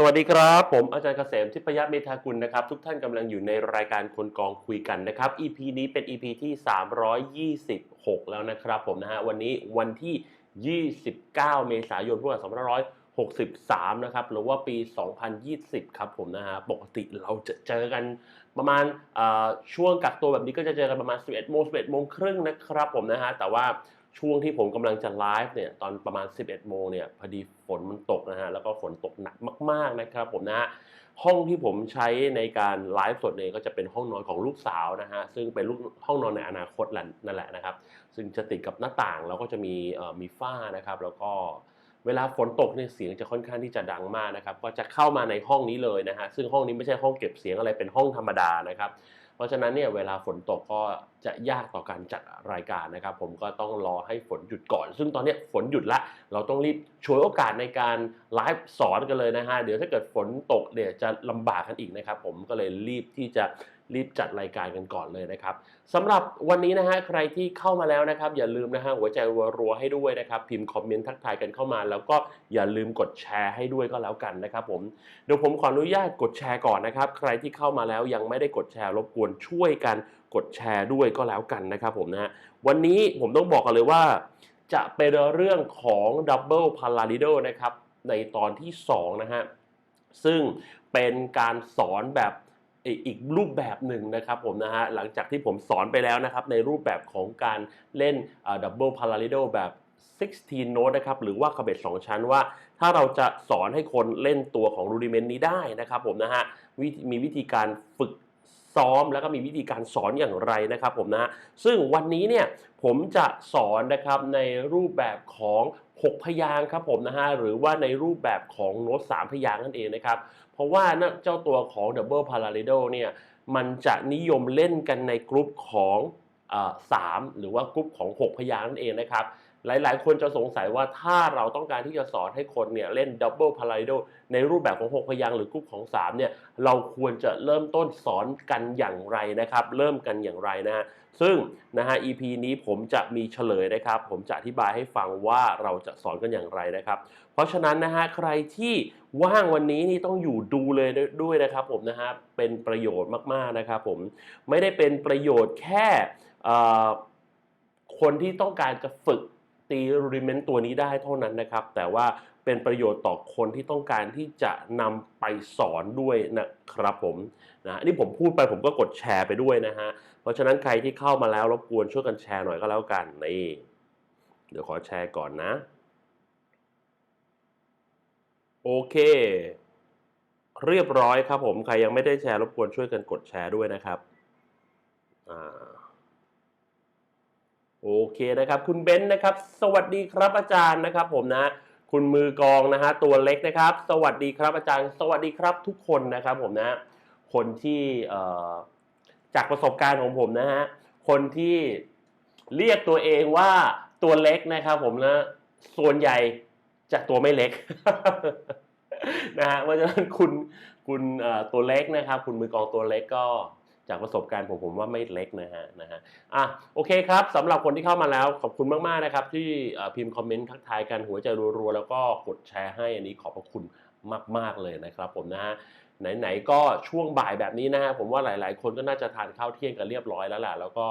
สวัสดีครับ ผมอาจารย์เกษมทิพยเมธากุลนะครับ ทุกท่านกำลังอยู่ในรายการคนกองคุยกันนะครับ EP นี้เป็น EP ที่ 326 แล้วนะครับผมนะฮะวันนี้วันที่ 29 เมษายนพุทธศักราช63 นะครับ หรือว่าปี 2020 ครับผมนะฮะ ปกติเราจะเจอกันประมาณช่วงกักตัวแบบนี้ก็จะเจอกันประมาณ 11โมง11โมงครึ่งนะครับผมนะฮะ แต่ว่า ช่วงที่ผมกำลังจะไลฟ์เนี่ยตอนประมาณ 11 โมงเนี่ยพอดีฝนมันตกนะฮะแล้วก็ฝนตกหนักมาก ๆนะครับผมนะฮะห้องที่ผมใช้ในการไลฟ์สดเนี่ยก็จะเป็นห้องนอนของลูกสาวนะฮะซึ่งเป็นลูกห้องนอนในอนาคตนั่นแหละนะครับ ซึ่งจะติดกับหน้าต่างแล้วก็จะมีมีฝ้านะครับ แล้วก็เวลาฝนตกเนี่ยเสียงจะค่อนข้างที่จะดังมากนะครับ ก็จะเข้ามาในห้องนี้เลยนะฮะซึ่งห้องนี้ไม่ใช่ห้องเก็บเสียงอะไรเป็นห้องธรรมดานะครับ เพราะฉะนั้นเนี่ยเวลาฝนตกก็จะยากต่อการจัดรายการนะครับ ผมก็ต้องรอให้ฝนหยุดก่อน ซึ่งตอนนี้ฝนหยุดละเราต้องรีบฉวยโอกาสในการไลฟ์สอนกันเลยนะฮะเดี๋ยวถ้าเกิดฝนตกเนี่ยจะลำบากกันอีกนะครับ ผมก็เลยรีบที่จะ รีบจัดรายการกันก่อนเลยนะครับสำหรับวันนี้นะฮะใครที่เข้ามาแล้วนะครับ อย่าลืมนะฮะหัวใจรัวๆให้ด้วยนะครับ พิมพ์คอมเมนต์ทักทายกันเข้ามา แล้วก็อย่าลืมกดแชร์ให้ด้วยก็แล้วกันนะครับผมเดี๋ยวผมขออนุญาตกดแชร์ก่อนนะครับ ใครที่เข้ามาแล้วยังไม่ได้กดแชร์รบกวนช่วยกันกดแชร์ด้วยก็แล้วกันนะครับผมนะฮะวันนี้ผมต้องบอกกันเลยว่า จะเป็นเรื่องของ Double Paradiddle นะครับในตอนที่2นะฮะซึ่งเป็นการสอนแบบ อีกรูปแบบหนึ่งนะครับผมนะฮะหลังจากที่ผมสอนไปแล้วนะครับ ในรูปแบบของการเล่นอ่า Double Paradiddle แบบ16โน้ตนะครับหรือว่าคาเบต2ชั้นว่า ถ้าเราจะสอนให้คนเล่นตัวของ rudiment นี้ได้นะครับผมนะฮะมีวิธีการฝึกซ้อมแล้วก็มีวิธีการสอนอย่างไรนะครับผมนะฮะซึ่งวันนี้เนี่ยผมจะสอนนะครับในรูปแบบของ 6 พยางครับผมนะฮะหรือว่าในรูปแบบของโน้ต3พยางนั่นเองนะครับ เพราะว่านะเจ้าตัวของ Double Paradiddle เนี่ยมันจะนิยมเล่นกันในกลุ่มของสามหรือว่ากลุ่มของ 6 พยางค์นั่นเองนะครับ หลายๆ คนจะสงสัยว่าถ้าเราต้องการที่จะสอนให้คนเนี่ยเล่น Double Paradiddle ในรูปแบบของ 6 พยางค์หรือกลุ่มของ3เนี่ยเราควรจะเริ่มต้นสอนกันอย่างไรนะครับ เริ่มกันอย่างไรนะฮะ ซึ่งนะฮะ EP นี้ผมจะมีเฉลยนะครับ ผมจะอธิบายให้ฟังว่าเราจะสอนกันอย่างไรนะครับ เพราะฉะนั้นนะฮะใครที่ว่างวันนี้นี่ต้องอยู่ดูเลยด้วยนะครับผมนะฮะเป็นประโยชน์มากๆนะครับผมไม่ได้เป็นประโยชน์แค่คนที่ต้องการจะฝึกตีรูดิเมนต์ตัวนี้ได้เท่านั้นนะครับ แต่ว่า เป็นประโยชน์ต่อคนที่ต้องการที่จะนำไปสอนด้วยนะครับผมนะอันนี่ผมพูดไปผมก็กดแชร์ไปด้วยนะฮะ เพราะฉะนั้นใครที่เข้ามาแล้วรบกวนช่วยกันแชร์หน่อยก็แล้วกันนี่เดี๋ยวขอแชร์ก่อนนะ โอเค เรียบร้อยครับผมใครยังไม่ได้แชร์รบกวนช่วยกันกดแชร์ด้วยนะครับอ่าโอเคนะครับ คุณเบนซ์นะครับ สวัสดีครับอาจารย์นะครับผมนะ คุณมือกองนะฮะตัวเล็กนะครับ สวัสดีครับอาจารย์ สวัสดีครับทุกคนนะครับผมนะคนที่จากประสบการณ์ของผมนะฮะคนที่เรียกตัวเองว่าตัวเล็กนะครับผมนะส่วนใหญ่จะตัวไม่เล็กนะฮะเพราะฉะนั้นคุณคุณตัวเล็กนะครับ คุณมือกองตัวเล็กก็ จากประสบการณ์ผมผมว่าไม่เล็กนะฮะนะฮะอะโอเคครับสำหรับคนที่เข้ามาแล้วขอบคุณมากๆนะครับ ที่พิมพ์คอมเมนต์ทักทายกันหัวใจรัวๆแล้วก็กดแชร์ให้อันนี้ขอบพระคุณมาก ๆเลยนะครับผมนะฮะไหนๆก็ช่วงบ่ายแบบนี้นะฮะผมว่าหลาย ๆ คนก็น่าจะทานข้าวเที่ยงกันเรียบร้อยแล้วแหละแล้วก็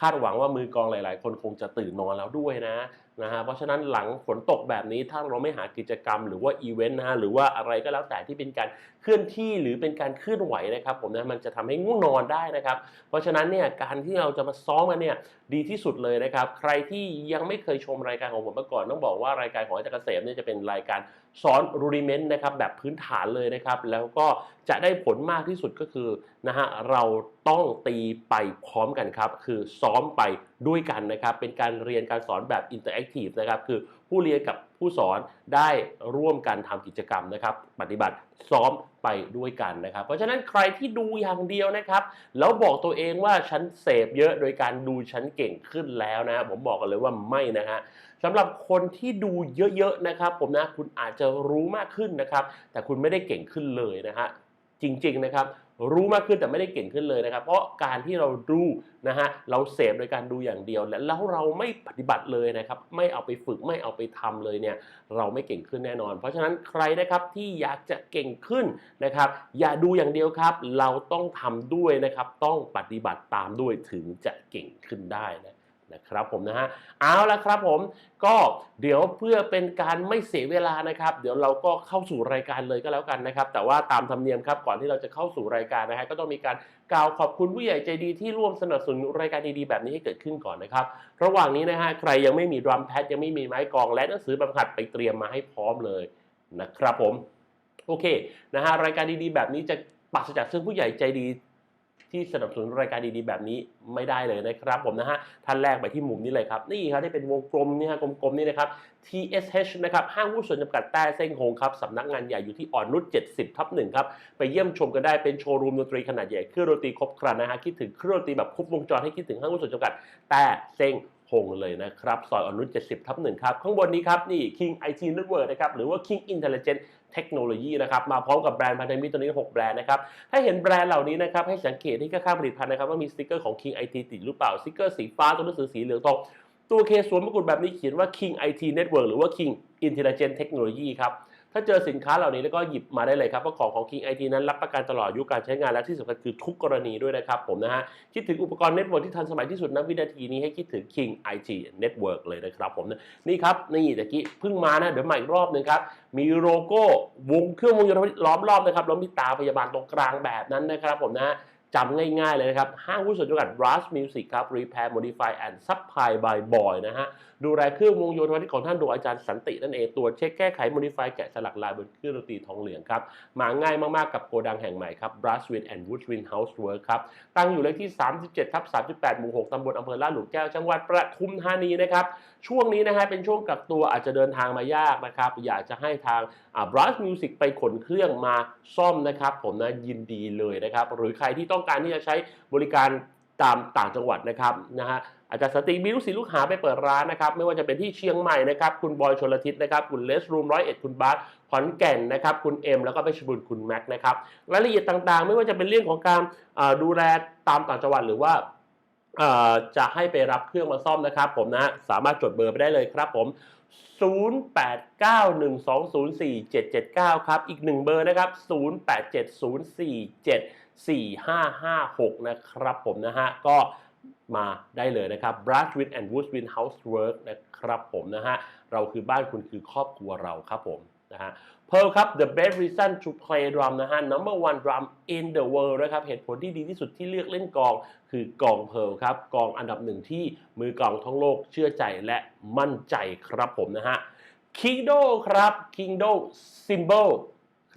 คาดหวังว่ามือกองหลาย ๆ คนคงจะตื่นนอนแล้วด้วยนะ นะฮะเพราะฉะนั้นหลังฝนตกแบบนี้ถ้าเราไม่หากิจกรรมหรือว่าอีเวนต์นะฮะหรือว่าอะไรก็แล้วแต่ที่เป็นการเคลื่อนที่หรือเป็นการเคลื่อนไหวนะครับผมนะมันจะทำให้ง่วงนอนได้นะครับ เพราะฉะนั้นเนี่ยการที่เราจะมาซ้อมกันเนี่ยดีที่สุดเลยนะครับใครที่ยังไม่เคยชมรายการของผมมาก่อนต้องบอกว่ารายการของอาจารย์เกษมเนี่ยจะเป็นรายการสอนรูดิเมนต์นะครับแบบพื้นฐานเลยนะครับ แล้วก็จะได้ผลมากที่สุดก็คือนะฮะเราต้องตีไปพร้อมกันครับ คือซ้อมไป ด้วยกันนะครับเป็นการเรียนการสอนแบบอินเตอร์แอคทีฟนะครับคือผู้เรียนกับผู้สอนได้ร่วมกันทำกิจกรรมนะครับปฏิบัติซ้อมไปด้วยกันนะครับ เพราะฉะนั้นใครที่ดูอย่างเดียวนะครับ แล้วบอกตัวเองว่าฉันเสพเยอะโดยการดูฉันเก่งขึ้นแล้วนะผมบอกกันเลยว่าไม่นะฮะสำหรับคนที่ดูเยอะๆนะครับ ผมนะคุณอาจจะรู้มากขึ้นนะครับ แต่คุณไม่ได้เก่งขึ้นเลยนะฮะจริงๆนะครับ รู้มากขึ้นแต่ไม่ได้เก่งขึ้นเลยนะครับ เพราะการที่เราดูนะฮะเราเสพโดยการดูอย่างเดียว และแล้วเราไม่ปฏิบัติเลยนะครับ ไม่เอาไปฝึกไม่เอาไปทำเลยเนี่ยเราไม่เก่งขึ้นแน่นอน เพราะฉะนั้นใครนะครับที่อยากจะเก่งขึ้นนะครับ อย่าดูอย่างเดียวครับ เราต้องทำด้วยนะครับ ต้องปฏิบัติตามด้วยถึงจะเก่งขึ้นได้นะ นะครับผมนะฮะเอาละครับผมก็เดี๋ยวเพื่อเป็นการไม่เสียเวลานะครับ เดี๋ยวเราก็เข้าสู่รายการเลยก็แล้วกันนะครับ แต่ว่าตามธรรมเนียมครับก่อนที่เราจะเข้าสู่รายการนะฮะก็ต้องมีการกล่าวขอบคุณผู้ใหญ่ใจดีที่ร่วมสนับสนุนรายการดีๆแบบนี้ให้เกิดขึ้นก่อนนะครับ ระหว่างนี้นะฮะใครยังไม่มีดรัมแพดยังไม่มีไม้กองและหนังสือบรรหัดไปเตรียมมาให้พร้อมเลยนะครับผมโอเคนะฮะรายการดีๆ แบบนี้จะปราศจากซึ่งผู้ใหญ่ใจดี ที่สนับสนุนรายการดีๆแบบนี้ไม่ได้เลยนะครับผมนะฮะท่านแรกไปที่มุมนี้เลยครับนี่ครับที่เป็นวงกลมนี่ฮะกลมๆนี่นะครับ TSH นะครับห้างหุ้นส่วนจำกัดแต้เซ้งโฮงครับสำนักงานใหญ่อยู่ที่อ่อนนุช70 ทับหนึ่งครับไปเยี่ยมชมกันได้เป็นโชว์รูมดนตรีขนาดใหญ่เครื่องดนตรีครบครันนะฮะคิดถึงเครื่องดนตรีแบบครบวงจรให้คิดถึงห้างหุ้นส่วนจำกัดแต้เซ้งโฮงเลยนะครับ ซอยอ่อนนุช70 ทับหนึ่งครับ ข้างบนนี้ครับ นี่ King IT Network นะครับ หรือว่า King Intelligent เทคโนโลยีนะครับมาพร้อมกับแบรนด์พันธมิตรตัวนี้ 6 แบรนด์นะครับถ้าเห็นแบรนด์เหล่านี้นะครับให้สังเกตที่ข้างๆผลิตภัณฑ์นะครับว่ามีสติกเกอร์ของ King IT ติดหรือเปล่าสติกเกอร์สีฟ้าตัวหนังสือสีเหลืองทองตัวเคสวนมกุฎแบบนี้เขียนว่า King IT Network หรือว่า King Intelligent Technology ครับ ถ้าเจอสินค้าเหล่านี้แล้วก็หยิบมาได้เลยครับเพราะของของ King IT นั้นรับประกันตลอดอายุการใช้งานและที่สำคัญคือทุกกรณีด้วยนะครับผมนะฮะคิดถึงอุปกรณ์เน็ตเวิร์กที่ทันสมัยที่สุดณวินาทีนี้ให้คิดถึง King IT Network เลยนะครับผมนะนี่ครับนี่ตะกี้เพิ่งมานะเดี๋ยวมาอีกรอบหนึงครับมีโลโก้วงเครื่องวงยนต์ล้อมรอบนะครับแล้วมีตาพยาบาลตรงกลางแบบนั้นนะครับผมนะจำง่ายๆเลยนะครับ ห้างหุ้นส่วนจำกัด Rush Music ครับ Repair Modify and Supply by Boy นะฮะ ดูแลเครื่องวงโยธวาทิตของท่านโดยอาจารย์สันตินั่นเองตรวจเช็คแก้ไข Modify แกะสลักลายบนเครื่องดนตรีทองเหลืองครับ มาง่ายมากๆกับโกดังแห่งใหม่ครับ Brushwind and Woodwind Housework ครับ ตั้งอยู่เลขที่ 37ทับ38หมู่6ตำบลอำเภอลาดหลุมแก้วจังหวัดประทุมธานีนะครับ ช่วงนี้นะฮะเป็นช่วงกักตัวอาจจะเดินทางมายากนะครับ อยากจะให้ทาง Brush Music ไปขนเครื่องมาซ่อมนะครับ ผมนะยินดีเลยนะครับ หรือใครที่ต้องการที่จะใช้บริการตามต่างจังหวัดนะครับนะฮะ อาจารย์สติมีลูกศิษย์ลูกหาไปเปิดร้านนะครับไม่ว่าจะเป็นที่เชียงใหม่นะครับคุณบอยชลทิศนะครับคุณเลสรูมร้อยเอ็ดคุณบาสขอนแก่นนะครับคุณเอ็มแล้วก็เพชรบุรีคุณแม็กนะครับรายละเอียดต่างๆ ไม่ว่าจะเป็นเรื่องของการดูแลตามต่างจังหวัดหรือว่าอ่าจะให้ไปรับเครื่องมาซ่อมนะครับ ผมนะสามารถจดเบอร์ไปได้เลยครับผม 0891204779 ครับ อีกหนึ่งเบอร์นะครับ 0870474556 นะครับผมนะฮะก็ มาได้เลยนะครับ Brushwind and Woodwin Housework นะครับผมนะฮะ เราคือบ้านคุณคือครอบครัวเราครับผมนะฮะ Pearl ครับ the best reason to play drum นะฮะ number one drum in the world นะครับ เหตุผลที่ดีที่สุดที่เลือกเล่นกอง คือกอง Pearl ครับ กองอันดับหนึ่งที่มือกองทั้งโลกเชื่อใจและมั่นใจครับผมนะฮะ Kingdo ครับ Kingdo Symbol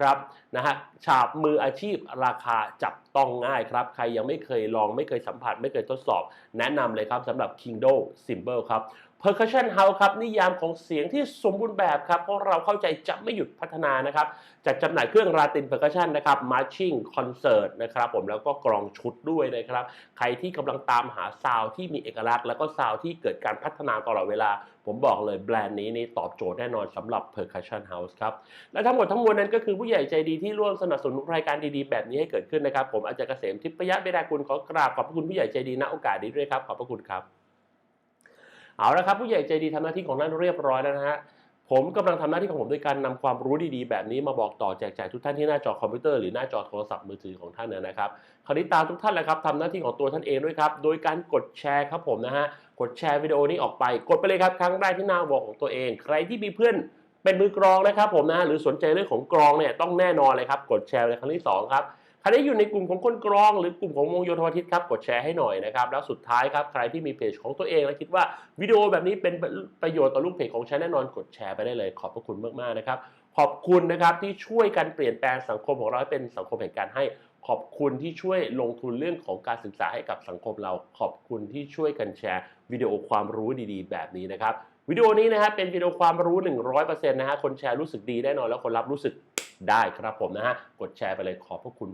ครับนะฮะฉาบมืออาชีพราคาจับต้องง่ายครับ ใครยังไม่เคยลองไม่เคยสัมผัส ไม่เคยทดสอบ แนะนำเลยครับสำหรับ Kingdo Symbol ครับ Percussion House ครับ นิยามของเสียงที่สมบูรณ์แบบครับ เพราะเราเข้าใจจะไม่หยุดพัฒนานะครับจัดจำหน่ายเครื่องราติน Percussion นะครับ Marching Concert นะครับผมแล้วก็กรองชุดด้วยนะครับ ใครที่กำลังตามหาซาวที่มีเอกลักษณ์ แล้วก็ซาวที่เกิดการพัฒนาตลอดเวลา ผมบอกเลยแบรนด์นี้นี่ตอบโจทย์แน่นอนสำหรับ Percussion House ครับ และทั้งหมดทั้งมวลนั้นก็คือผู้ใหญ่ใจดีที่ร่วมสนับสนุนรายการดีๆ แบบนี้ให้เกิดขึ้นนะครับ ผมอาจารย์เกษมทิพยะเบดาคุณขอกราบขอบพระคุณผู้ใหญ่ใจดีณโอกาสนี้ด้วยครับขอบพระคุณครับ เอาละครับผู้ใหญ่ใจดีทำหน้าที่ของท่านเรียบร้อยแล้วนะฮะ ผมกำลังทำหน้าที่ของผมด้วยการนำความรู้ดีๆ แบบนี้มาบอกต่อแจกจ่ายทุกท่านที่หน้าจอคอมพิวเตอร์หรือหน้าจอโทรศัพท์มือถือของท่านนะครับคราวนี้ตามทุกท่านเลยครับทำหน้าที่ของตัวท่านเองด้วยครับ โดยการกดแชร์ครับผมนะฮะ กดแชร์วิดีโอนี้ออกไป กดไปเลยครับครั้งแรกที่หน้าวอลของตัวเอง ใครที่มีเพื่อนเป็นมือกรองนะครับผมนะหรือสนใจเรื่องของกรองเนี่ยต้องแน่นอนเลยครับ กดแชร์ในครั้งที่สองครับ ใครที่อยู่ในกลุ่มของคนกรองหรือกลุ่มของวงโยธวาทิตครับกดแชร์ให้หน่อยนะครับแล้วสุดท้ายครับใครที่มีเพจของตัวเองและคิดว่าวิดีโอแบบนี้เป็นประโยชน์ต่อลูกเพจของฉันแน่นอนกดแชร์ไปได้เลย ขอบพระคุณมากๆนะครับขอบคุณนะครับที่ช่วยกันเปลี่ยนแปลงสังคมของเราให้เป็นสังคมแห่งการให้ขอบคุณที่ช่วยลงทุนเรื่องของการศึกษาให้กับสังคมเรา ขอบคุณที่ช่วยกันแชร์วิดีโอความรู้ดีๆ แบบนี้นะครับวิดีโอนี้นะครับเป็นวิดีโอความรู้ 100%นะฮะคนแชร์รู้สึกดีแน่นอนแล้วคนรับรู้สึกได้ครับผมนะฮะกดแชร์ไปเลยขอบพระคุณ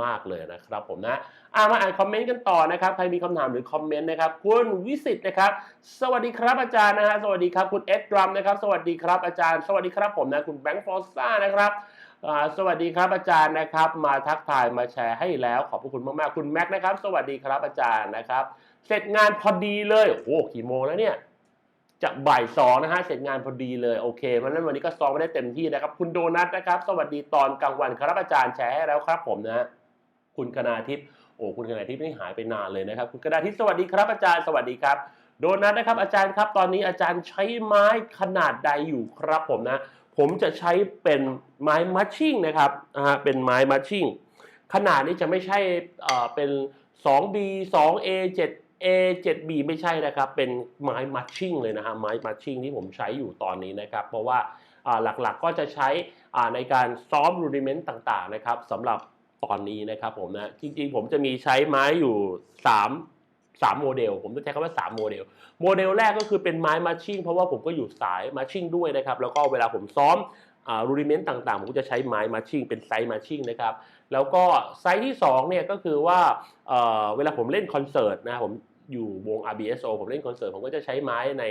มาก ๆ เลยนะครับผมนะอามาอ่านคอมเมนต์กันต่อนะครับ ใครมีคำถามหรือคอมเมนต์นะครับ คุณวิสิตนะครับ สวัสดีครับอาจารย์นะฮะ สวัสดีครับคุณเอ็ดดรัมนะครับ สวัสดีครับอาจารย์ สวัสดีครับผมนะคุณแบงค์ฟอสซ่านะครับสวัสดีครับอาจารย์นะครับ มาทักทายมาแชร์ให้แล้ว ขอบพระคุณมากๆ คุณแม็กนะครับ สวัสดีครับอาจารย์นะครับ เสร็จงานพอดีเลย โอ้โหกี่โมงแล้วเนี่ย จะบ่ายสองนะฮะเสร็จงานพอดีเลยโอเคเพราะฉะนั้นวันนี้ก็ซ้อมไม่ได้เต็มที่นะครับ คุณโดนัทนะครับ สวัสดีตอนกลางวันครับอาจารย์แชร์ให้แล้วครับผมนะ คุณคณาทิพย์โอ้คุณคณาทิพย์นี่หายไปนานเลยนะครับ คุณคณาทิพย์สวัสดีครับอาจารย์สวัสดีครับ โดนัทนะครับอาจารย์ครับ ตอนนี้อาจารย์ใช้ไม้ขนาดใดอยู่ครับผมนะ ผมจะใช้เป็นไม้มัชชิ่งนะครับนะฮะเป็นไม้มัชชิ่งขนาดนี้จะไม่ใช่เอ่อเป็น 2B 2A 7 A7B ไม่ใช่นะครับ เป็นไม้มัชชิ่งเลยนะฮะไม้มัชชิ่งที่ผมใช้อยู่ตอนนี้นะครับ เพราะว่าหลักๆก็จะใช้ในการซ้อมรูดิเมนต์ต่างๆนะครับสำหรับตอนนี้นะครับผมนะจริงๆ ผมจะมีใช้ไม้อยู่ 3 3 โมเดล ผมจะใช้คำว่า 3 โมเดล โมเดลแรกก็คือเป็นไม้มัชชิ่งเพราะว่าผมก็อยู่สายมัชชิ่งด้วยนะครับ แล้วก็เวลาผมซ้อม รูดิเมนต์ต่างๆ ผมก็จะใช้ไม้มัชชิ่งเป็นไซส์มัชชิ่งนะครับ แล้วก็ไซส์ที่2เนี่ยก็คือว่าเวลาผมเล่นคอนเสิร์ตนะผมอยู่วง RBSO ผมเล่นคอนเสิร์ตผมก็จะใช้ไม้ใน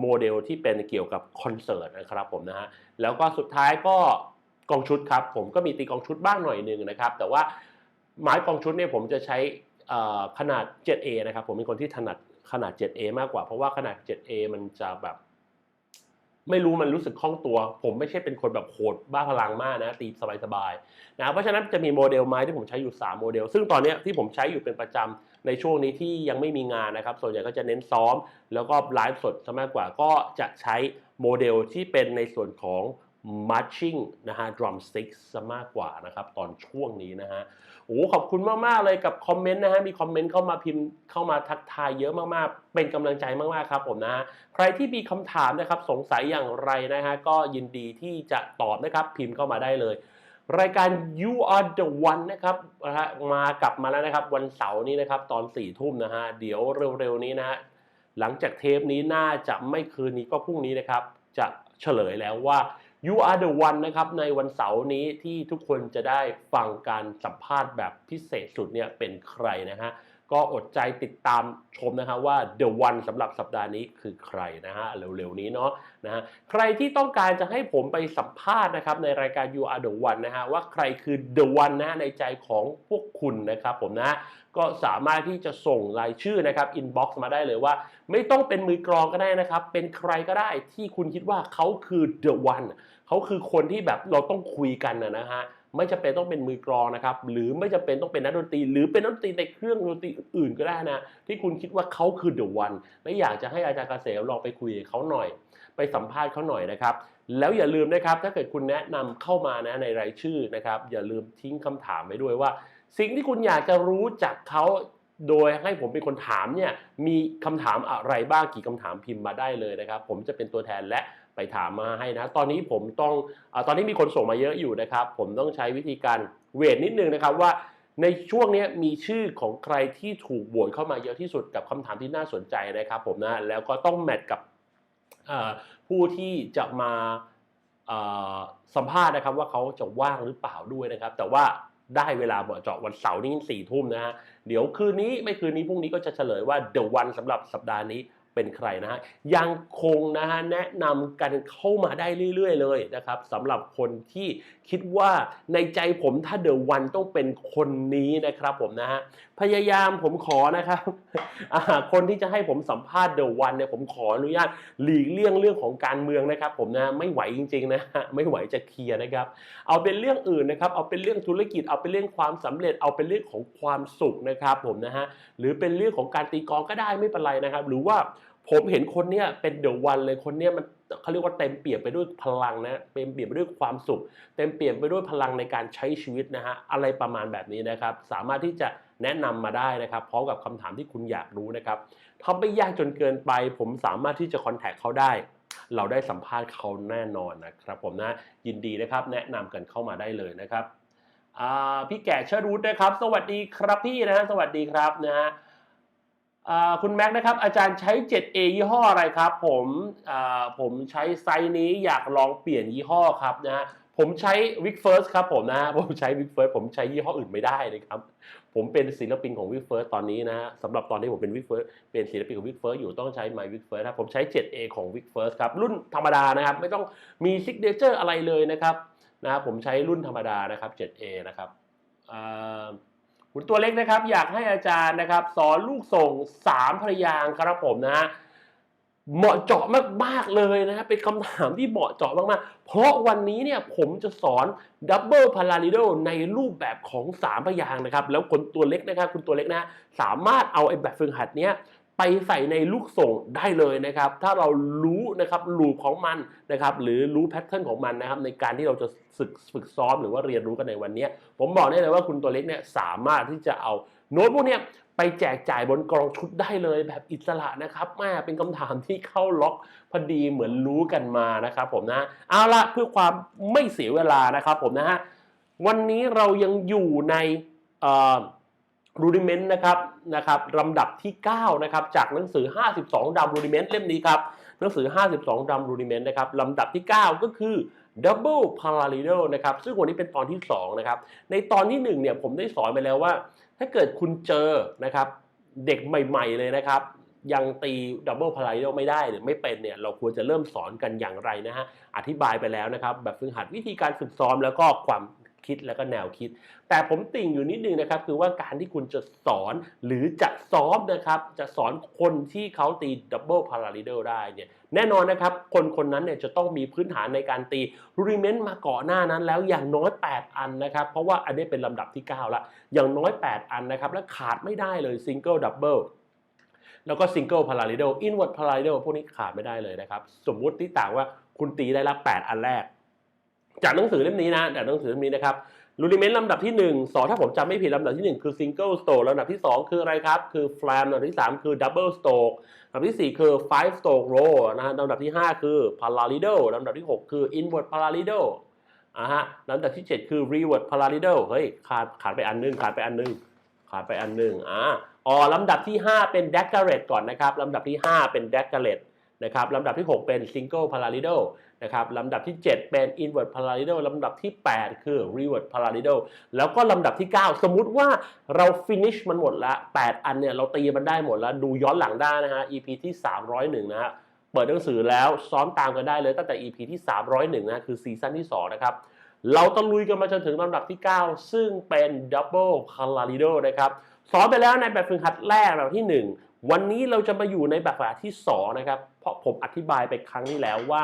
โมเดลที่เป็นเกี่ยวกับคอนเสิร์ตนะครับผมนะฮะแล้วก็สุดท้ายก็กองชุดครับ ผมก็มีตีกองชุดบ้างหน่อยหนึงนะครับ แต่ว่าไม้กองชุดเนี่ยผมจะใช้ขนาด 7A นะครับ ผมเป็นคนที่ถนัดขนาด 7A มากกว่า เพราะว่าขนาด 7A มันจะแบบ ไม่รู้มันรู้สึกคล่องตัว ผมไม่ใช่เป็นคนแบบโหดบ้าพลังมากนะ ตีสบายๆนะเพราะฉะนั้นจะมีโมเดลไม้ที่ผมใช้อยู่ 3 โมเดล ซึ่งตอนนี้ที่ผมใช้อยู่เป็นประจำในช่วงนี้ที่ยังไม่มีงานนะครับ ส่วนใหญ่ก็จะเน้นซ้อม แล้วก็ไลฟ์สดซะมากกว่าก็จะใช้โมเดลที่เป็นในส่วนของ marching นะฮะ drum sticks ซะมากกว่านะครับ ตอนช่วงนี้นะฮะโอ้ขอบคุณมาก ๆ เลยกับคอมเมนต์นะฮะ มีคอมเมนต์เข้ามาพิมพ์เข้ามาทักทายเยอะมาก ๆ เป็นกำลังใจมาก ๆ ครับผมนะฮะ ใครที่มีคำถามนะครับ สงสัยอย่างไรนะฮะ ก็ยินดีที่จะตอบนะครับ พิมพ์เข้ามาได้เลย รายการ you are the one นะครับนะฮะมากลับมาแล้วนะครับ วันเสาร์นี้นะครับ ตอน4ี่ทุ่มนะฮะ เดี๋ยวเร็ว ๆ นี้นะฮะ หลังจากเทปนี้น่าจะไม่คืนนี้ก็พรุ่งนี้นะครับ จะเฉลยแล้วว่า You are the one นะครับในวันเสาร์นี้ที่ทุกคนจะได้ฟังการสัมภาษณ์แบบพิเศษสุดเนี่ยเป็นใครนะฮะก็อดใจติดตามชมนะฮะว่า The One สำหรับสัปดาห์นี้คือใครนะฮะเร็วๆนี้เนาะนะฮะใครที่ต้องการจะให้ผมไปสัมภาษณ์นะครับในรายการ You Are the One นะฮะว่าใครคือ The One นะฮะในใจของพวกคุณนะครับผมนะก็สามารถที่จะส่งรายชื่อนะครับ inbox มาได้เลยว่า ไม่ต้องเป็นมือกลองก็ได้นะครับ เป็นใครก็ได้ที่คุณคิดว่าเขาคือ the one เขาคือคนที่แบบเราต้องคุยกันนะฮะไม่จำเป็นต้องเป็นมือกลองนะครับ หรือไม่จำเป็นต้องเป็นนักดนตรี หรือเป็นนักดนตรีในเครื่องดนตรีอื่นก็ได้นะ ที่คุณคิดว่าเขาคือ the one และอยากจะให้อาจารย์เกษมลองไปคุยกับเขาหน่อย ไปสัมภาษณ์เขาหน่อยนะครับ แล้วอย่าลืมนะครับ ถ้าเกิดคุณแนะนำเข้ามานะในรายชื่อนะครับ อย่าลืมทิ้งคำถามไว้ด้วยว่า สิ่งที่คุณอยากจะรู้จากเขา โดยให้ผมเป็นคนถามเนี่ยมีคำถามอะไรบ้างกี่คำถามพิมพ์มาได้เลยนะครับ ผมจะเป็นตัวแทนและไปถามมาให้นะ ตอนนี้ผมต้องอตอนนี้มีคนส่งมาเยอะอยู่นะครับ ผมต้องใช้วิธีการเวทนิดนึงนะครับว่าในช่วงนี้มีชื่อของใครที่ถูกโหวตเข้ามาเยอะที่สุดกับคำถามที่น่าสนใจนะครับผมนะแล้วก็ต้องแมทกับผู้ที่จะมาสัมภาษณ์นะครับว่าเขาจะว่างหรือเปล่าด้วยนะครับ แต่ว่า ได้เวลาเบาะเจาะวันเสาร์นี้สี่ทุ่มนะฮะ เดี๋ยวคืนนี้ไม่คืนนี้พรุ่งนี้ก็จะเฉลยว่าเดอะวันสำหรับสัปดาห์นี้ เป็นใครนะฮะยังคงนะฮะแนะนำกันเข้ามาได้เรื่อยๆ เลยนะครับสำหรับคนที่คิดว่าในใจผมถ้า The One ต้องเป็นคนนี้นะครับผมนะฮะพยายามผมขอนะครับคนที่จะให้ผมสัมภาษณ์ The One เนี่ยผมขออนุญาตหลีกเลี่ยงเรื่องของการเมืองนะครับผมนะไม่ไหวจริงๆนะฮะไม่ไหวจะเคลียร์นะครับ เอาเป็นเรื่องอื่นนะครับเอาเป็นเรื่องธุรกิจเอาเป็นเรื่องความสำเร็จเอาเป็นเรื่องของความสุขนะครับผมนะฮะหรือเป็นเรื่องของการตีกองก็ได้ไม่เป็นไรนะครับ หรือว่า ผมเห็นคนเนี้ยเป็นเดอะวันเลยคนเนี้ยมันเขาเรียกว่าเต็มเปี่ยมไปด้วยพลังนะเต็มเปี่ยมไปด้วยความสุข เต็มเปี่ยมไปด้วยพลังในการใช้ชีวิตนะฮะอะไรประมาณแบบนี้นะครับ สามารถที่จะแนะนำมาได้นะครับพร้อมกับคำถามที่คุณอยากรู้นะครับทำไม่ยากจนเกินไป ผมสามารถที่จะคอนแทคเขาได้ เราได้สัมภาษณ์เขาแน่นอนนะครับ ผมนะยินดีนะครับ แนะนำกันเข้ามาได้เลยนะครับพี่แก่เชิดวุฒินะครับ สวัสดีครับพี่นะฮะสวัสดีครับนะฮะ คุณแม็กซ์นะครับอาจารย์ใช้ 7A ยี่ห้ออะไรครับ ผมผมใช้ไซส์นี้อยากลองเปลี่ยนยี่ห้อครับนะฮะผมใช้ Wick First ครับผมนะผมใช้ Wick First ผมใช้ยี่ห้ออื่นไม่ได้นะครับ ผมเป็นศิลปินของ Wick First ตอนนี้นะสำหรับตอนที่ผมเป็น Wick First เป็นศิลปินของ Wick First อยู่ต้องใช้ My Wick First ครับผมใช้ 7A ของ Wick First ครับรุ่นธรรมดานะครับ ไม่ต้องมี Signature อะไรเลยนะครับนะผมใช้รุ่นธรรมดานะครับ 7A นะครับอ่า คุณตัวเล็กนะครับอยากให้อาจารย์นะครับ สอนลูกส่งสามพยางครับผมนะ เหมาะเจาะมากๆเลยนะเป็นคำถามที่เหมาะเจาะมากๆ เพราะวันนี้เนี่ยผมจะสอนดับเบิลพาราลิโดในรูปแบบของ3พยางนะครับ แล้วคนตัวเล็กนะครับ คุณตัวเล็กนะ สามารถเอาไอ้แบบฝึกหัดเนี้ย ไปใส่ในลูกส่งได้เลยนะครับ ถ้าเรารู้นะครับลูปของมันนะครับ หรือรู้แพทเทิร์นของมันนะครับ ในการที่เราจะฝึกฝึกซ้อมหรือว่าเรียนรู้กันในวันนี้ ผมบอกได้เลยว่าคุณตัวเล็กเนี่ยสามารถที่จะเอาโน้ตพวกเนี้ยไปแจกจ่ายบนกองชุดได้เลยแบบอิสระนะครับแม่เป็นคำถามที่เข้าล็อกพอดีเหมือนรู้กันมานะครับ ผมนะเอาละเพื่อความไม่เสียเวลานะครับ ผมนะฮะวันนี้เรายังอยู่ในอ่อรูดิเมนต์นะครับ นะครับลำดับที่9นะครับจากหนังสือ 52ดัมรูดิเมนต์เล่มนี้ครับหนังสือ 52ดัมรูดิเมนต์นะครับลำดับที่ 9 ก็คือ Double Parallel นะครับซึ่งวันนี้เป็นตอนที่ 2 นะครับ ในตอนที่ 1 เนี่ยผมได้สอนไปแล้วว่า ถ้าเกิดคุณเจอนะครับเด็กใหม่ๆเลยนะครับยังตีดับเบิลพารา l ลไม่ได้หรือไม่เป็นเนี่ยเราควรจะเริ่มสอนกันอย่างไรนะฮะอธิบายไปแล้วนะครับ แบบฝึกหัดวิธีการฝึกซ้อมแล้วก็ความ คิดแล้วก็แนวคิด แต่ผมติ่งอยู่นิดนึงนะครับ คือว่าการที่คุณจะสอนหรือจะซ้อมนะครับ จะสอนคนที่เขาตีดับเบิลพารา l ลได้เนี่ยแน่นอนนะครับ คนคนนั้นเนี่ยจะต้องมีพื้นฐานในการตีรูดิเมนต์มาก่อนหน้านั้นแล้วอย่างน้อย 8 อันนะครับ เพราะว่าอันนี้เป็นลำดับที่ 9ล้วอย่างน้อย 8 อันนะครับ และขาดไม่ได้เลยซิงเกิลดับเบิลแล้วก็ซิงเกิลพารา l ลอินเวอร์ตพารา l ลพวกนี้ขาดไม่ได้เลยนะครับ สมมุติที่ต่างว่าคุณตีได้ละ8 อันแรก จากหนังสือเล่มนี้นะจากหนังสือเล่มนี้นะครับรูดิเมนต์ลำดับที่1 2ถ้าผมจำไม่ผิดลำดับที่ 1 คือซิงเกิลสโตรลำดับที่ 2 คืออะไรครับ คือแฟลมลำดับที่ 3 คือดับเบิลสโตรลำดับที่ 4 คือ five stroke roll นะฮะลำดับที่ 5 คือ parallel ลำดับที่ 6 คือ inward parallel อ่าฮะลำดับที่ 7 คือ reward parallel เฮ้ยขาดขาดไปอันนึงขาดไปอันนึงขาดไปอันนึงอ่าอ๋อลำดับที่ 5 เป็น d e c a r e t ก่อนนะครับลำดับที่ 5 เป็น d e c a r e t นะครับลำดับที่ 6 เป็น single parallel นะครับลำดับที่ 7 เป็น invert parallel ลำดับที่ 8 คือ revert parallel แล้วก็ลำดับที่ 9 สมมุติว่าเรา finish มันหมดละ 8 อันเนี่ยเราตีมันได้หมดแล้ว ดูย้อนหลังได้นะฮะ EP ที่ 301 นะฮะเปิดหนังสือแล้วซ้อมตามกันได้เลยตั้งแต่ EP ที่ 301 นะคือซีซั่นที่ 2 นะครับ เราตะลุยกันมาจนถึงลำดับที่ 9 ซึ่งเป็น double parallel นะครับสอนไปแล้วในแบบฝึกหัดแรกแบบที่ 1 วันนี้เราจะมาอยู่ในแบบฝึกหัดที่ 2 นะครับ เพราะผมอธิบายไปครั้งที่แล้วว่า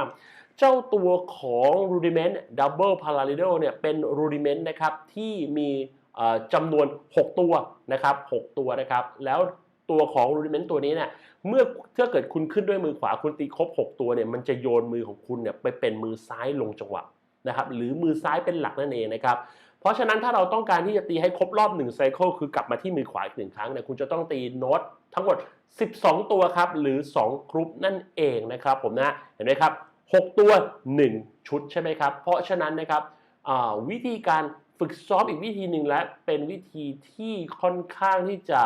เจ้าตัวของ rudiment double parallel เนี่ยเป็น rudiment นะครับที่มีจำนวน 6 ตัวนะครับ6ตัวนะครับ แล้วตัวของ rudiment ตัวนี้เนี่ยเมื่อถ้าเกิดคุณขึ้นด้วยมือขวาคุณตีครบ 6 ตัวเนี่ยมันจะโยนมือของคุณเนี่ยไปเป็นมือซ้ายลงจังหวะนะครับหรือมือซ้ายเป็นหลักนั่นเองนะครับเพราะฉะนั้นถ้าเราต้องการที่จะตีให้ครบรอบ1ไซเคิลคือกลับมาที่มือขวาอีกหนึ่งครั้งเนี่ยคุณจะต้องตีโน้ตทั้งหมด 12 ตัวครับหรือ 2 กรุ๊ปนั่นเองนะครับผมนะเห็นไหมครับ 6 ตัว 1 ชุดใช่ไหมครับ เพราะฉะนั้นนะครับวิธีการฝึกซ้อมอีกวิธีหนึ่งและเป็นวิธีที่ค่อนข้างที่จะ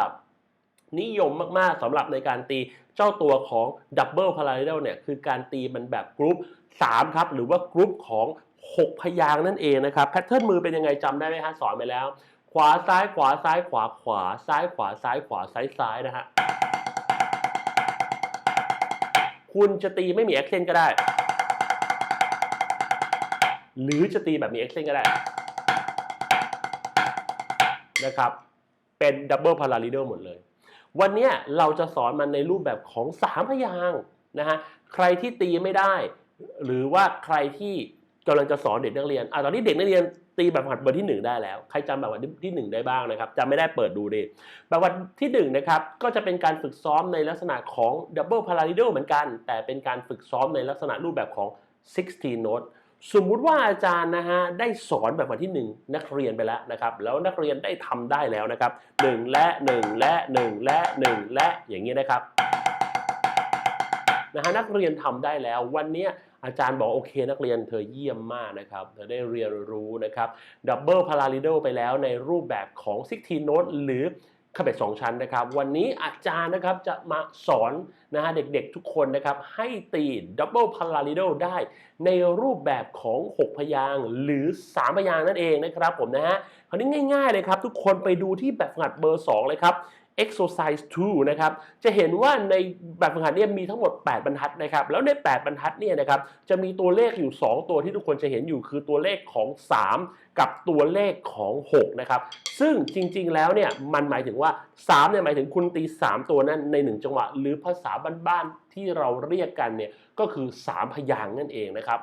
นิยมมากๆสำหรับในการตีเจ้าตัวของดับเบิลพาราเรลเนี่ยคือการตีมันแบบกรุ๊ป3ครับหรือว่ากรุ๊ปของ 6 พยางนั่นเองนะครับแพทเทิร์นมือเป็นยังไงจำได้ไหมฮะสอนไปแล้ว ขวาซ้ายขวาซ้ายขวาขวาซ้ายขวาซ้ายขวาซ้ายซ้ายนะฮะคุณจะตีไม่มีแอคเซนต์ก็ได้ หรือจะตีแบบมีแอคเซนก็ได้นะครับเป็นดับเบิลพาราลิเดอร์หมดเลย วันนี้เราจะสอนมันในรูปแบบของ3พยางนะฮะใครที่ตีไม่ได้ หรือว่าใครที่กำลังจะสอนเด็กนักเรียนอะตอนนี้เด็กนักเรียนตีแบบหัดเบอร์ที่ 1 ได้แล้ว ใครจำแบบหัดที่ 1 ได้บ้างนะครับจำไม่ได้เปิดดูดิแบบวันที่1นะครับก็จะเป็นการฝึกซ้อมในลักษณะของดับเบิลพาราลิโดเหมือนกัน แต่เป็นการฝึกซ้อมในลักษณะรูปแบบของ 16 note สมมุติว่าอาจารย์นะฮะได้สอนแบบวันที่ 1 นักเรียนไปแล้วนะครับ แล้วนักเรียนได้ทำได้แล้วนะครับ1และ 1 และ 1 และ 1 และอย่างนี้นะครับนะฮะนักเรียนทำได้แล้ววันนี้อาจารย์บอกโอเค นักเรียนเธอเยี่ยมมากนะครับเธอได้เรียนรู้นะครับดับเบิลพาราลิโดไปแล้วในรูปแบบของ16 note หรือ ขบเบ็ดสองชั้นนะครับ วันนี้อาจารย์นะครับจะมาสอนนะฮะเด็กๆทุกคนนะครับ ให้ตีดับเบิลพาราลิโดได้ในรูปแบบของ 6 พยางหรือ 3 พยางนั่นเองนะครับผมนะฮะคราวนี้ง่ายๆเลยครับ ทุกคนไปดูที่แบบฝึกหัดเบอร์ 2 เลยครับ exercise 2นะครับจะเห็นว่าในแบบฝึกหัดเนี่ยมีทั้งหมด 8 บรรทัดนะครับแล้วใน 8 บรรทัดเนี่ยนะครับจะมีตัวเลขอยู่ 2 ตัวที่ทุกคนจะเห็นอยู่คือตัวเลขของ 3 กับตัวเลขของ 6 นะครับ ซึ่งจริงๆแล้วเนี่ยมันหมายถึงว่า 3เนี่ยหมายถึงคุณตี 3 ตัวนั้นใน 1 จังหวะ หรือภาษาบ้านๆที่เราเรียกกันเนี่ยก็คือ 3 พยางค์นั่นเองนะครับ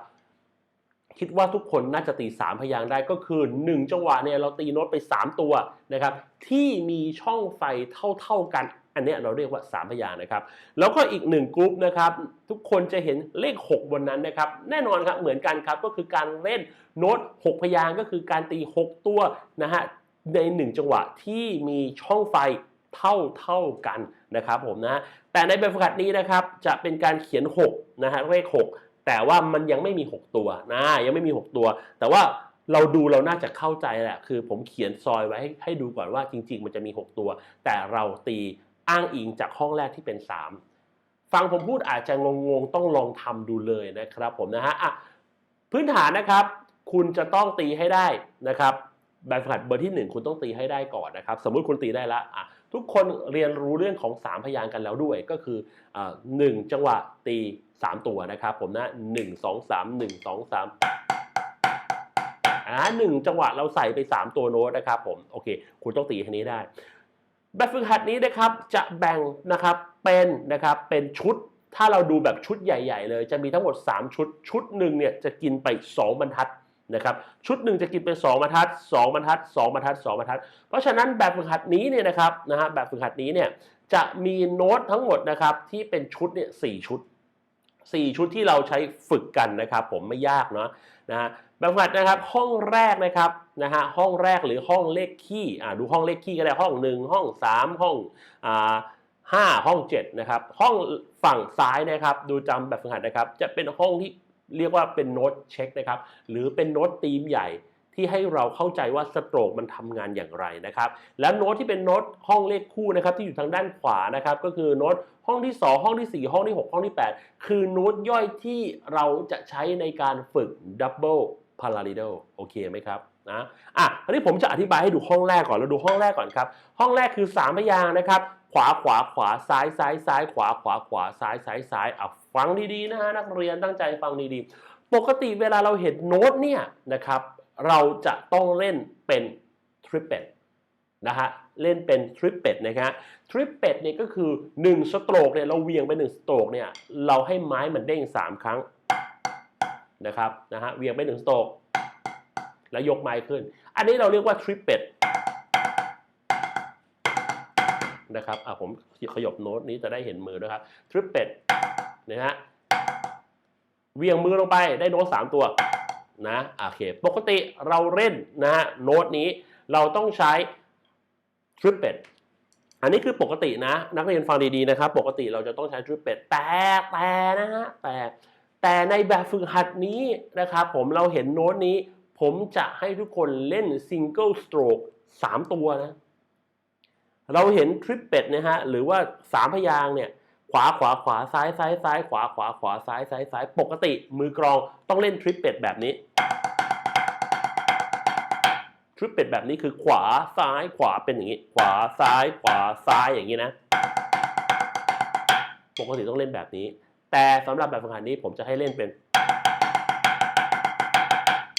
คิดว่าทุกคนน่าจะตี 3 พยางได้ก็คือ 1 จังหวะเนี่ยเราตีโน้ตไป 3 ตัวนะครับที่มีช่องไฟเท่าๆกัน อันนี้เราเรียกว่า 3 พยางนะครับ แล้วก็อีก 1กลุ่มนะครับ ทุกคนจะเห็นเลข 6 บนนั้นนะครับ แน่นอนครับเหมือนกันครับก็คือการเล่นโน้ต 6 พยางก็คือการตี 6 ตัวนะฮะใน 1 จังหวะที่มีช่องไฟเท่าเท่าๆกันนะครับผมนะแต่ในแบบฝึกหัดนี้นะครับจะเป็นการเขียน6นะฮะเลข6 แต่ว่ามันยังไม่มี 6 ตัวนะยังไม่มี 6 ตัว แต่ว่าเราดูเราน่าจะเข้าใจแหละคือผมเขียนซอยไว้ให้ให้ดูก่อนว่าจริง ๆ มันจะมี 6 ตัว แต่เราตีอ้างอิงจากห้องแรกที่เป็น 3 ฟังผมพูดอาจจะงงๆต้องลองทำดูเลยนะครับผมนะฮะอะพื้นฐานนะครับ คุณจะต้องตีให้ได้นะครับแบบฝึกหัดเบอร์ที่ 1 คุณต้องตีให้ได้ก่อนนะครับ สมมุติคุณตีได้แล้วอะ ทุกคนเรียนรู้เรื่องของ 3 พยางค์กันแล้วด้วยก็คืออ่าหนึ่งจังหวะตี 3 ตัวนะครับผมนะ 1 2 3 1 2 3อ่าหนึ่งจังหวะเราใส่ไป 3 ตัวโน้ตนะครับผมโอเคคุณต้องตีแค่นี้ได้ แบบฝึกหัดนี้นะครับจะแบ่งนะครับเป็นนะครับเป็นชุดถ้าเราดูแบบชุดใหญ่ ๆ เลย จะมีทั้งหมด 3 ชุดชุดหนึ่งเนี่ยจะกินไป 2 บรรทัด นะครับชุดหนึ่งจะกินไป2บรรทัด 2 บรรทัด 2 บรรทัด 2 บรรทัด เพราะฉะนั้นแบบฝึกหัดนี้เนี่ยนะครับนะฮะแบบฝึกหัดนี้เนี่ยจะมีโน้ตทั้งหมดนะครับที่เป็นชุดเนี่ยสชุด 4 ชุดที่เราใช้ฝึกกันนะครับ ผมไม่ยากเนาะนะฮะแบบฝึกหัดนะครับห้องแรกนะครับนะฮะห้องแรกหรือห้องเลขคี่อ่าดูห้องเลขคี่ก็ได้ห้อง 1 ห้อง 3 ห้องอ่าห้าห้อง7นะครับห้องฝั่งซ้ายนะครับ ดูจำแบบฝึกหัดนะครับ จะเป็นห้องที่ เรียกว่าเป็นโน้ตเช็คนะครับหรือเป็นโน้ตธีมใหญ่ที่ให้เราเข้าใจว่าสโตรกมันทำงานอย่างไรนะครับ และโน้ตที่เป็นโน้ตห้องเลขคู่นะครับที่อยู่ทางด้านขวานะครับก็คือโน้ตห้องที่ 2 ห้องที่ 4 ห้องที่ 6 ห้องที่ 8 คือโน้ตย่อยที่เราจะใช้ในการฝึก Double Parallel โอเคไหมครับนะอะอันนี้ผมจะอธิบายให้ดูห้องแรกก่อนเราดูห้องแรกก่อนครับ ห้องแรกคือ 3 พยางนะครับ ขวาขวาขวาซ้ายซ้ายซ้ายขวาขวาขวาซ้ายซ้ายซ้ายอะ ฟังดีๆนะฮะนักเรียนตั้งใจฟังดีๆ ปกติเวลาเราเห็นโน้ตเนี่ยนะครับ เราจะต้องเล่นเป็นทริปเปตนะฮะเล่นเป็นทริปเปตนะครับทริปเปตเนี่ยก็คือ1สโตรกเนี่ยเราเวียงไป1สโตรกเนี่ยเราให้ไม้มันเด้ง 3 ครั้งนะครับนะฮะเวียงไป1สโตรกแล้วยกไม้ขึ้น อันนี้เราเรียกว่าทริปเปตนะครับอะผมขยบโน้ตนี้จะได้เห็นมือนะครับทริปเปต นะฮะเวียงมือลงไปได้โน้ต3ตัวนะโอเคปกติเราเล่นนะฮะโน้ตนี้เราต้องใช้ triplet อันนี้คือปกตินะ นักเรียนฟังดีๆนะครับ ปกติเราจะต้องใช้ triplet แต่แต่นะฮะแต่แต่ในแบบฝึกหัดนี้นะครับ ผมเราเห็นโน้ตนี้ ผมจะให้ทุกคนเล่น single stroke 3ตัวนะ เราเห็น triplet นะฮะหรือว่า3พยางเนี่ย ขวาขวาขวาซ้ายซ้ายซ้ายขวาขวาขวาซ้ายซ้ายซ้ายปกติ มือกรองต้องเล่นทริปเป็ดแบบนี้ทริปเป็ดแบบนี้คือขวาซ้ายขวาเป็นอย่างนี้ ขวาซ้ายขวาซ้ายอย่างนี้นะปกติต้องเล่นแบบนี้ แต่สำหรับแบบฝึกหัดนี้ผมจะให้เล่นเป็น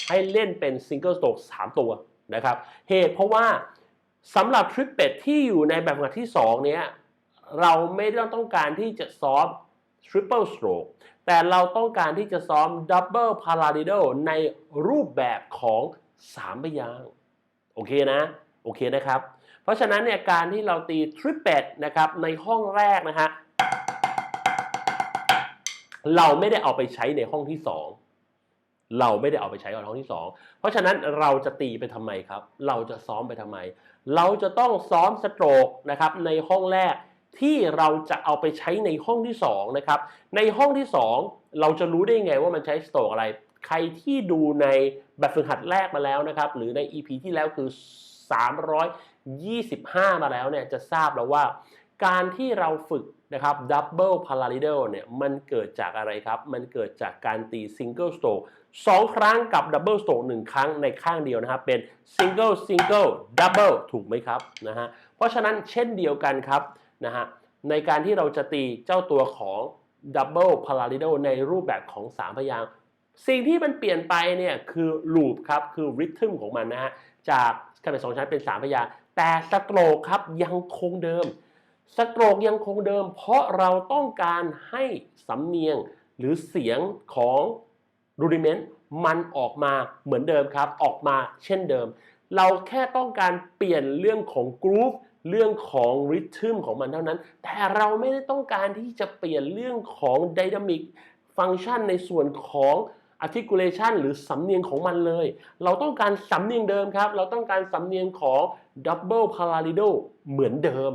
ให้เล่นเป็นซิงเกิลสโตรก3ตัวนะครับ เหตุเพราะว่าสำหรับทริปเป็ดที่อยู่ในแบบฝึกหัดที่ 2 เนี้ย เราไม่ได้ต้องการที่จะซ้อม triple stroke แต่เราต้องการที่จะซ้อม double parallel ในรูปแบบของ3พยางโอเคนะ โอเคนะครับ เพราะฉะนั้นเนี่ยการที่เราตี triplet นะครับในห้องแรกนะฮะเราไม่ได้เอาไปใช้ในห้องที่ 2 เราไม่ได้เอาไปใช้ในห้องที่ 2 เพราะฉะนั้นเราจะตีไปทำไมครับ เราจะซ้อมไปทำไม เราจะต้องซ้อมสโตรกนะครับในห้องแรก ที่เราจะเอาไปใช้ในห้องที่2นะครับในห้องที่ 2 เราจะรู้ได้ไงว่ามันใช้สโตรกอะไร ใครที่ดูในแบบฝึกหัดแรกมาแล้วนะครับ หรือใน EP ที่แล้วคือ 325 มาแล้วเนี่ยจะทราบแล้วว่า การที่เราฝึกนะครับ Double Parallel เนี่ยมันเกิดจากอะไรครับ มันเกิดจากการตี Single Stroke 2ครั้งกับ Double Stroke 1ครั้งในข้างเดียวนะครับ เป็น Single Single Double ถูกไหมครับนะฮะเพราะฉะนั้นเช่นเดียวกันครับ นะฮะในการที่เราจะตีเจ้าตัวของ Double Parallel ในรูปแบบของ 3 พยางสิ่งที่มันเปลี่ยนไปเนี่ยคือ loop ครับคือ rhythm ของมันนะฮะจากการเป็นสองชั้นเป็น 3 พยางแต่สโตรกครับยังคงเดิม สโตรกยังคงเดิม เพราะเราต้องการให้สำเนียงหรือเสียงของรูดิเมนต์มันออกมาเหมือนเดิมครับ ออกมาเช่นเดิม เราแค่ต้องการเปลี่ยนเรื่องของกรูฟ เรื่องของริทึมของมันเท่านั้น แต่เราไม่ได้ต้องการที่จะเปลี่ยนเรื่องของไดนามิกฟังก์ชันในส่วนของ articulation หรือสำเนียงของมันเลย เราต้องการสำเนียงเดิมครับ เราต้องการสำเนียงของ double parallel เหมือนเดิม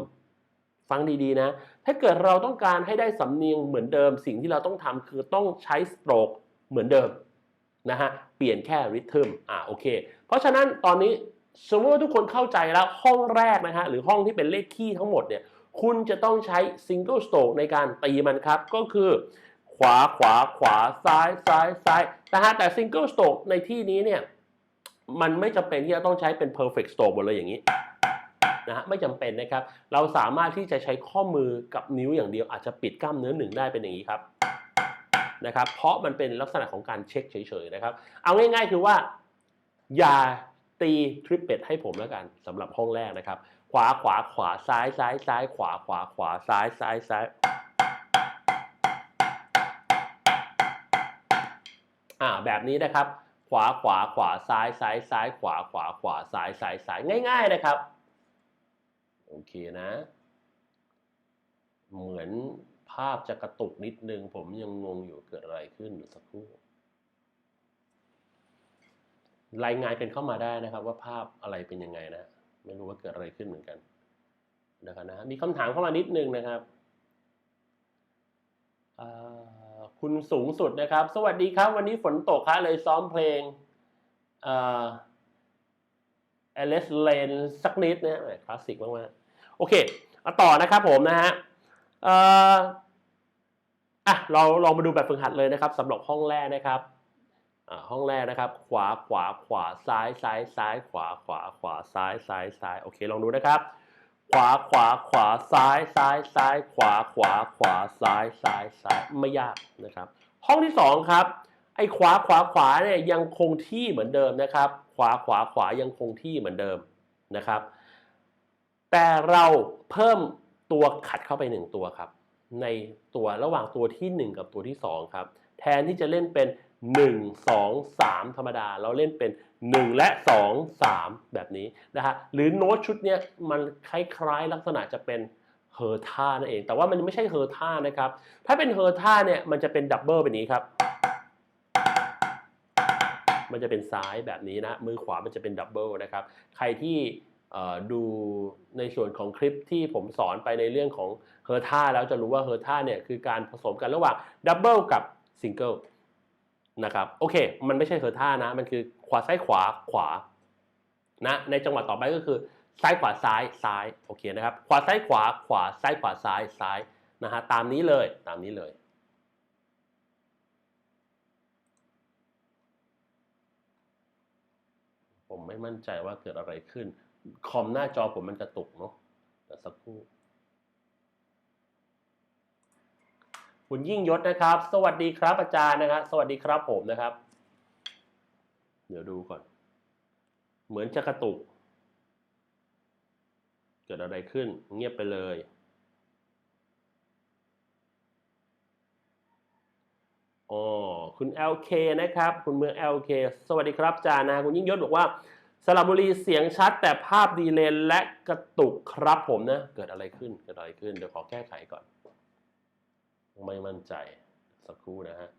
ฟังดีๆนะ ถ้าเกิดเราต้องการให้ได้สำเนียงเหมือนเดิม สิ่งที่เราต้องทำคือต้องใช้สโตรกเหมือนเดิมนะฮะ เปลี่ยนแค่ริทึมอ่าโอเค เพราะฉะนั้นตอนนี้ สมมติว่าทุกคนเข้าใจแล้วห้องแรกนะฮะหรือห้องที่เป็นเลขคี่ทั้งหมดเนี่ยคุณจะต้องใช้ single stroke ในการตีมันครับ ก็คือ ขวาขวาขวาซ้ายซ้ายซ้ายนะฮะแต่ single stroke ในที่นี้เนี่ยมันไม่จำเป็นที่จะต้องใช้เป็น perfect stroke หมดเลยอย่างนี้นะฮะไม่จำเป็นนะครับ เราสามารถที่จะใช้ข้อมือกับนิ้วอย่างเดียวอาจจะปิดกล้ามเนื้อหนึ่งได้เป็นอย่างนี้ครับนะครับ เพราะมันเป็นลักษณะของการเช็คเฉยๆนะครับ เอาง่ายๆคือว่า อย่า ตีทริปเป็ดให้ผมแล้วกันสำหรับห้องแรกนะครับ ขวาขวาขวาซ้ายซ้ายซ้ายขวาขวาขวาซ้ายซ้ายซ้ายอ่าแบบนี้นะครับ ขวาขวาขวาซ้ายซ้ายซ้ายขวาขวาขวาซ้ายซ้ายซ้ายง่าย ๆนะครับโอเคนะ เหมือนภาพจะกระตุกนิดนึง ผมยังงงอยู่เกิดอะไรขึ้นสักครู่ รายงานกันเข้ามาได้นะครับ ว่าภาพอะไรเป็นยังไงนะ ไม่รู้ว่าเกิดอะไรขึ้นเหมือนกันนะครับนะมีคำถามเข้ามานิดนึงนะครับคุณสูงสุดนะครับ สวัสดีครับ วันนี้ฝนตกครับเลยซ้อมเพลงเอเลสเลนสักนิดนะฮะคลาสสิกมากๆโอเคเอาต่อนะครับผมนะฮะอะเราลองมาดูแบบฝึกหัดเลยนะครับสำหรับห้องแรกนะครับ ห้องแรกนะครับ ขวาขวาขวาซ้ายซ้ายซ้ายขวาขวาขวาซ้ายซ้ายซ้ายโอเคลองดูนะครับ ขวาขวาขวาซ้ายซ้ายซ้ายขวาขวาขวาซ้ายซ้ายซ้ายไม่ยากนะครับ ห้องที่สองครับไอ้ขวาขวาขวาเนี่ยยังคงที่เหมือนเดิมนะครับ ขวาขวาขวายังคงที่เหมือนเดิมนะครับ แต่เราเพิ่มตัวขัดเข้าไปหนึ่งตัวครับ ในตัวระหว่างตัวที่ 1 กับตัวที่ 2 ครับ แทนที่จะเล่นเป็น 1 2 3 ธรรมดา เราเล่นเป็น 1 และ 2 3 แบบนี้นะฮะหรือโน้ตชุดเนี้ยมันคล้ายๆลักษณะจะเป็นเฮอร์ท่านั่นเอง แต่ว่ามันไม่ใช่เฮอร์ท่านะครับ ถ้าเป็นเฮอร์ท่าเนี่ยมันจะเป็นดับเบิลแบบนี้ครับ มันจะเป็นซ้ายแบบนี้นะ มือขวามันจะเป็นดับเบิลนะครับ ใครที่ดูในส่วนของคลิปที่ผมสอนไปในเรื่องของเฮอร์ท่าแล้วจะรู้ว่าเฮอร์ท่าเนี่ยคือการผสมกันระหว่างดับเบิลกับซิงเกิล นะครับโอเค มันไม่ใช่เฮอร์ท่านะ มันคือขวาซ้ายขวาขวานะในจังหวะต่อไปก็คือซ้ายขวาซ้ายซ้ายโอเคนะครับขวาซ้ายขวาขวาซ้ายขวาซ้ายซ้ายนะฮะตามนี้เลยตามนี้เลยผมไม่มั่นใจว่าเกิดอะไรขึ้น คอมหน้าจอผมมันกระตุกเนาะแต่สักครู่ คุณยิ่งยศนะครับ สวัสดีครับอาจารย์นะครับ สวัสดีครับผมนะครับ เดี๋ยวดูก่อน เหมือนจะกระตุก เกิดอะไรขึ้น เงียบไปเลย อ๋อ คุณ LK นะครับ คุณเมือง LK สวัสดีครับอาจารย์นะคุณยิ่งยศบอกว่าสระบุรีเสียงชัดแต่ภาพดีเลนและกระตุกครับผมนะ เกิดอะไรขึ้นเกิดอะไรขึ้นเดี๋ยวขอแก้ไขก่อน ไม่มั่นใจสักครู่นะฮะ